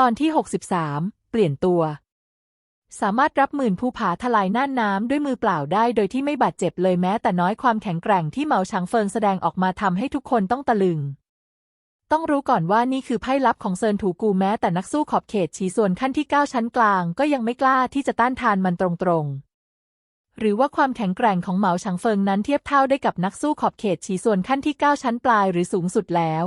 ตอนที่ 63 เปลี่ยนตัว สามารถรับหมื่นภูผาทลายน่านน้ำด้วยมือเปล่าได้โดยที่ไม่บาดเจ็บเลยแม้แต่น้อยความแข็งแกร่งที่เหมาฉางเฟิงแสดงออกมาทำให้ทุกคนต้องตะลึง ต้องรู้ก่อนว่านี่คือไพ่ลับของเซินถูกูแม้แต่นักสู้ขอบเขตฉีส่วนขั้นที่ 9 ชั้นกลาง ก็ยังไม่กล้าที่จะต้านทานมันตรงๆหรือว่าความแข็งแกร่งของเหมาฉางเฟิงนั้นเทียบเท่าได้กับนักสู้ขอบเขตฉีส่วนขั้นที่ 9 ชั้นปลายหรือสูงสุดแล้ว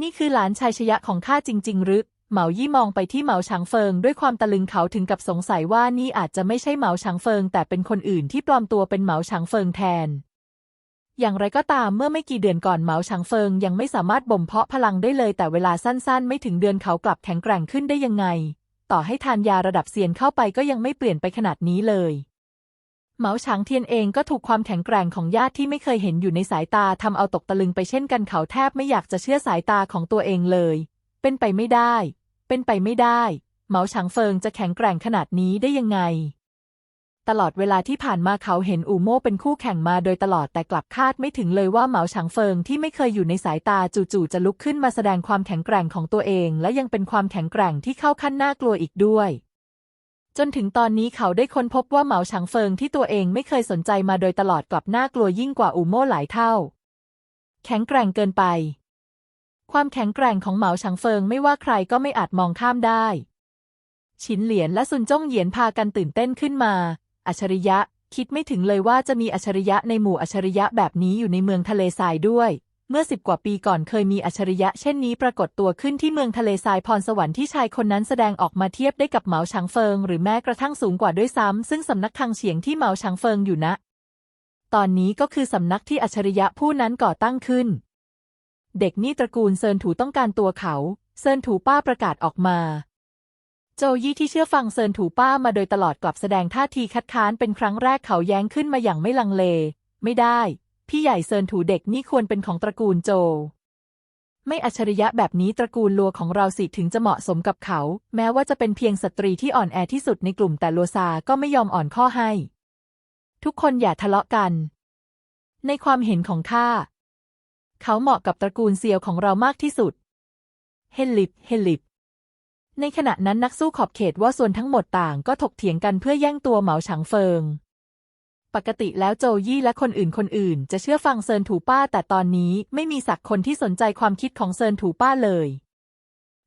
นี่คือหลานชายชยะของข้าจริง ๆ หรือ เหมายี่มองไปที่เหมาฉางเฟิง ด้วยความตะลึงเขาถึงกับสงสัยว่านี่อาจจะไม่ใช่เหมาฉางเฟิง แต่เป็นคนอื่นที่ปลอมตัวเป็นเหมาฉางเฟิงแทน อย่างไรก็ตามเมื่อไม่กี่เดือนก่อนเหมาฉางเฟิงยังไม่สามารถบ่มเพาะพลังได้เลย แต่เวลาสั้นๆ ไม่ถึงเดือนเขากลับแข็งแกร่งขึ้นได้ยังไง ต่อให้ทานยาระดับเซียนเข้าไปก็ยังไม่เปลี่ยนไปขนาดนี้เลยเหมาฉางเทียนเองก็ถูกความแข็งแกร่งของญาติที่ไม่เคยเห็นอยู่ในสายตาทำเอาตกตะลึงไปเช่นกันเขาแทบไม่อยากจะเชื่อสายตาของตัวเองเลย เป็นไปไม่ได้ เป็นไปไม่ได้ เหมาฉางเฟิงจะแข็งแกร่งขนาดนี้ได้ยังไง ตลอดเวลาที่ผ่านมาเขาเห็นอูโม่เป็นคู่แข่งมาโดยตลอดแต่กลับคาดไม่ถึงเลยว่าเหมาฉางเฟิงที่ไม่เคยอยู่ในสายตาจู่ๆจะลุกขึ้นมาแสดงความแข็งแกร่งของตัวเอง และยังเป็นความแข็งแกร่งที่เข้าขั้นน่ากลัวอีกด้วยจนถึงตอนนี้เขาได้ค้นพบว่าเหมาฉางเฟิงที่ตัวเองไม่เคยสนใจมาโดยตลอดกลับน่ากลัวยิ่งกว่าอูโม่หลายเท่า แข็งแกร่งเกินไป ความแข็งแกร่งของเหมาฉางเฟิงไม่ว่าใครก็ไม่อาจมองข้ามได้ ฉินเหลียนและซุนจ้งเหยียนพากันตื่นเต้นขึ้นมา อัจฉริยะคิดไม่ถึงเลยว่าจะมีอัจฉริยะในหมู่อัจฉริยะแบบนี้อยู่ในเมืองทะเลทรายด้วย เมื่อสิบกว่าปีก่อนเคยมีอัจฉริยะเช่นนี้ปรากฏตัวขึ้นที่เมืองทะเลทรายพรสวรรค์ที่ชายคนนั้นแสดงออกมาเทียบได้กับเหมาฉางเฟิง หรือแม้กระทั่งสูงกว่าด้วยซ้ำซึ่งสำนักคังเฉียงที่เหมาฉางเฟิงอยู่นะ ตอนนี้ก็คือสำนักที่อัจฉริยะผู้นั้นก่อตั้งขึ้น เด็กนี่ตระกูลเซินถูต้องการตัวเขา เซินถูป้าประกาศออกมา โจยี่ที่เชื่อฟังเซินถูป้ามาโดยตลอดกลับแสดงท่าทีคัดค้านเป็นครั้งแรกเขาแย้งขึ้นมาอย่างไม่ลังเล ไม่ได้ พี่ใหญ่เซินถูเด็กนี่ควรเป็นของตระกูลโจ ไม่อัจฉริยะแบบนี้ตระกูลลัวของเราสิถึงจะเหมาะสมกับเขา แม้ว่าจะเป็นเพียงสตรีที่อ่อนแอที่สุดในกลุ่มแต่ลัวซาก็ไม่ยอมอ่อนข้อให้ ทุกคนอย่าทะเลาะกัน ในความเห็นของข้า เขาเหมาะกับตระกูลเซียวของเรามากที่สุด เฮลิป เฮลิป ในขณะนั้นนักสู้ขอบเขตว่าส่วนทั้งหมดต่างก็ถกเถียงกันเพื่อแย่งตัวเหมาฉางเฟิง ปกติแล้วโจยี่และคนอื่นคนอื่น จะเชื่อฟังเซินถูป้า แต่ตอนนี้ไม่มีสักคนที่สนใจความคิดของเซินถูป้าเลย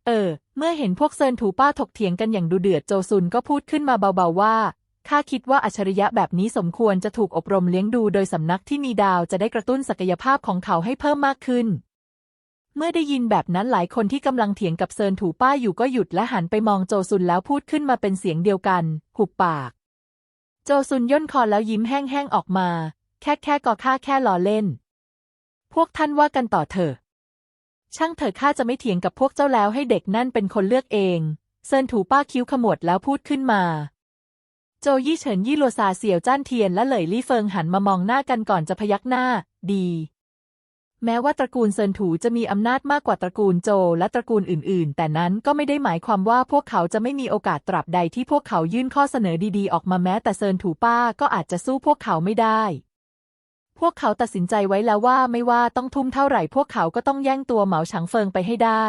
เออ เมื่อเห็นพวกเซินถูป้าถกเถียงกันอย่างดูเดือดโจซุนก็พูดขึ้นมาเบาๆว่า ข้าคิดว่าอัจฉริยะแบบนี้สมควรจะถูกอบรมเลี้ยงดูโดยสำนักที่มีดาวจะได้กระตุ้นศักยภาพของเขาให้เพิ่มมากขึ้น เมื่อได้ยินแบบนั้นหลายคนที่กำลังเถียงกับเซินถูป้าอยู่ก็หยุดและหันไปมองโจซุนแล้วพูดขึ้นมาเป็นเสียงเดียวกัน หุบปาก โจซุนย่นคอแล้วยิ้มแห้งๆออกมา แค่แค่ก็ข้าแค่ล้อเล่น พวกท่านว่ากันต่อเถอะช่างเถอะข้าจะไม่เถียงกับพวกเจ้าแล้วให้เด็กนั่นเป็นคนเลือกเอง เซินถูป้าคิ้วขมวดแล้วพูดขึ้นมา โจยี่เฉินยี่ลัวซาเสี่ยวจ้านเทียนและเหลยลี่เฟิงหันมามองหน้ากันก่อนจะพยักหน้า ดี แม้ว่าตระกูลเซินถูจะมีอำนาจมากกว่าตระกูลโจและตระกูลอื่น ๆ แต่นั้นก็ไม่ได้หมายความว่าพวกเขาจะไม่มีโอกาสตราบใดที่พวกเขายื่นข้อเสนอดี ๆ ออกมาแม้แต่เซินถูป้าก็อาจจะสู้พวกเขาไม่ได้ พวกเขาตัดสินใจไว้แล้วว่าไม่ว่าต้องทุ่มเท่าไหร่พวกเขาก็ต้องแย่งตัวเหมาฉางเฟิงไปให้ได้